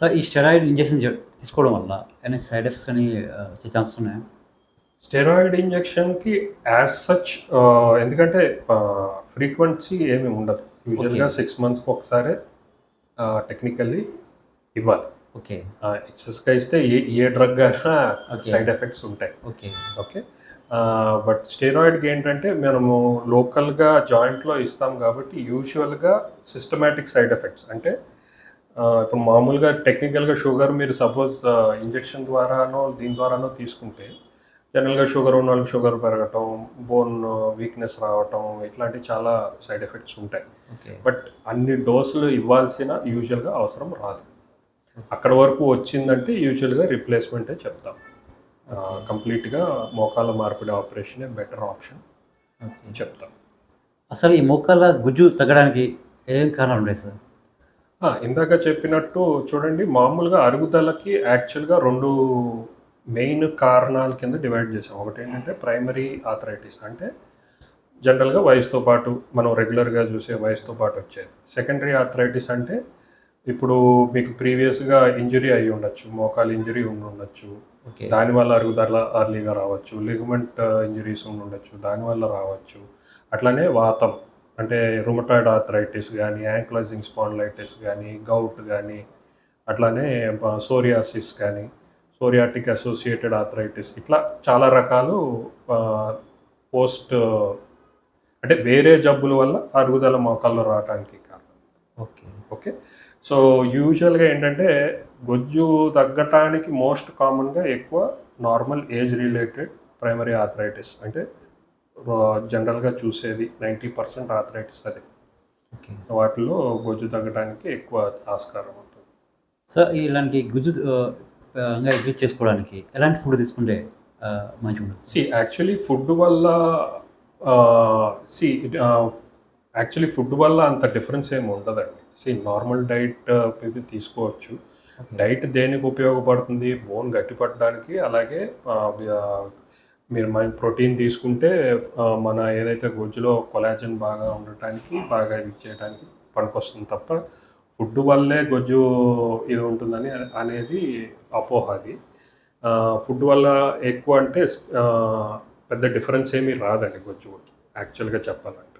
Sir ఈ steroid injection తీసుకోవడం వల్ల ఏమైనా సైడ్ ఎఫెక్ట్స్ కానీ వచ్చే ఛాన్సెస్ ఉన్నాయా? స్టెరాయిడ్ ఇంజెక్షన్కి యాజ్ సచ్ ఎందుకంటే ఫ్రీక్వెన్సీ ఏమీ ఉండదు. యూజువల్గా సిక్స్ మంత్స్కి ఒకసారి టెక్నికల్లీ ఇవ్వాలి. ఓకే. ఎక్సెస్గా ఇస్తే ఏ ఏ డ్రగ్ అయినా. సైడ్ ఎఫెక్ట్స్ ఉంటాయి. ఓకే. ఓకే? బట్ స్టెరాయిడ్కి ఏంటంటే మనము లోకల్గా జాయింట్లో ఇస్తాం కాబట్టి యూజువల్గా సిస్టమేటిక్ సైడ్ ఎఫెక్ట్స్. అంటే ఇప్పుడు మామూలుగా టెక్నికల్గా షుగర్ మీరు సపోజ్ ఇంజెక్షన్ ద్వారానో దీని ద్వారానో తీసుకుంటే జనరల్గా షుగర్ ఉన్న వాళ్ళకి షుగర్ పెరగటం బోన్ వీక్నెస్ రావటం ఇట్లాంటి చాలా సైడ్ ఎఫెక్ట్స్ ఉంటాయి. బట్ అన్ని డోసులు ఇవ్వాల్సిన యూజువల్గా అవసరం రాదు. అక్కడ వరకు వచ్చిందంటే యూజువల్గా రిప్లేస్మెంటే చెప్తాం. కంప్లీట్గా మోకాల మార్పిడి ఆపరేషనే బెటర్ ఆప్షన్ చెప్తాం. అసలు ఈ మోకాళ్ళ గుజ్జు తగ్గడానికి ఏం కారణాలు ఉన్నాయి సార్? ఇందాక చెప్పినట్టు చూడండి మామూలుగా అరుగుదలకి యాక్చువల్గా రెండు మెయిన్ కారణాల కింద డివైడ్ చేసాం ఒకటి ఏంటంటే ప్రైమరీ ఆథరైటిస్ అంటే జనరల్గా వయసుతో పాటు మనం రెగ్యులర్గా చూసే వయసుతో పాటు వచ్చేది. సెకండరీ ఆథరైటిస్ అంటే ఇప్పుడు మీకు ప్రీవియస్గా ఇంజరీ అయి ఉండొచ్చు మోకాలు ఇంజరీ ఉండి ఉండొచ్చు దానివల్ల అరుగుదల అర్లీగా రావచ్చు లిగమెంట్ ఇంజరీస్ ఉండి ఉండొచ్చు దానివల్ల రావచ్చు. అట్లానే వాతం. అంటే రుమటాయిడ్ ఆథరైటిస్ కానీ యాంక్లైజింగ్ స్పాండ్లైటిస్ కానీ గౌట్ కానీ అట్లానే సోరియాసిస్ కానీ సోరియాటిక్ అసోసియేటెడ్ ఆథరైటిస్ ఇట్లా చాలా రకాలు పోస్ట్ అంటే వేరే జబ్బుల వల్ల అరుగుదల మోకాల్లో రావడానికి కారణం. ఓకే. ఓకే? సో యూజువల్గా ఏంటంటే గొజ్జు తగ్గటానికి మోస్ట్ కామన్గా ఎక్కువ normal age related primary arthritis అంటే జనరల్గా చూసేది నైంటీ పర్సెంట్ ఆథరైటిస్ అది. ఓకే. వాటిలో గొజ్జు తగ్గడానికి ఎక్కువ ఆస్కారం ఉంటుంది. సార్ ఇలాంటి గుజ్జు ఇంక్రీజ్ చేసుకోవడానికి ఎలాంటి ఫుడ్ తీసుకుంటే మంచిగా ఉంటుంది సి యాక్చువల్లీ ఫుడ్ వల్ల సి యాక్చువల్లీ ఫుడ్ వల్ల అంత డిఫరెన్స్ ఏమి ఉండదండి. సి నార్మల్ డైట్ ఇది తీసుకోవచ్చు. డైట్ దేనికి ఉపయోగపడుతుంది? బోన్ గట్టిపడడానికి అలాగే మీరు మైండ్ ప్రోటీన్ తీసుకుంటే మన ఏదైతే గొజ్జులో కొలాజన్ బాగా ఉండటానికి బాగా ఇది చేయడానికి పనికొస్తుంది తప్ప ఫుడ్ వల్లే గొజ్జు ఇది ఉంటుందని అనేది అపోహ అది. ఫుడ్ వల్ల ఎక్కువ అంటే పెద్ద డిఫరెన్స్ ఏమీ రాదండి గొజ్జు యాక్చువల్గా చెప్పాలంటే.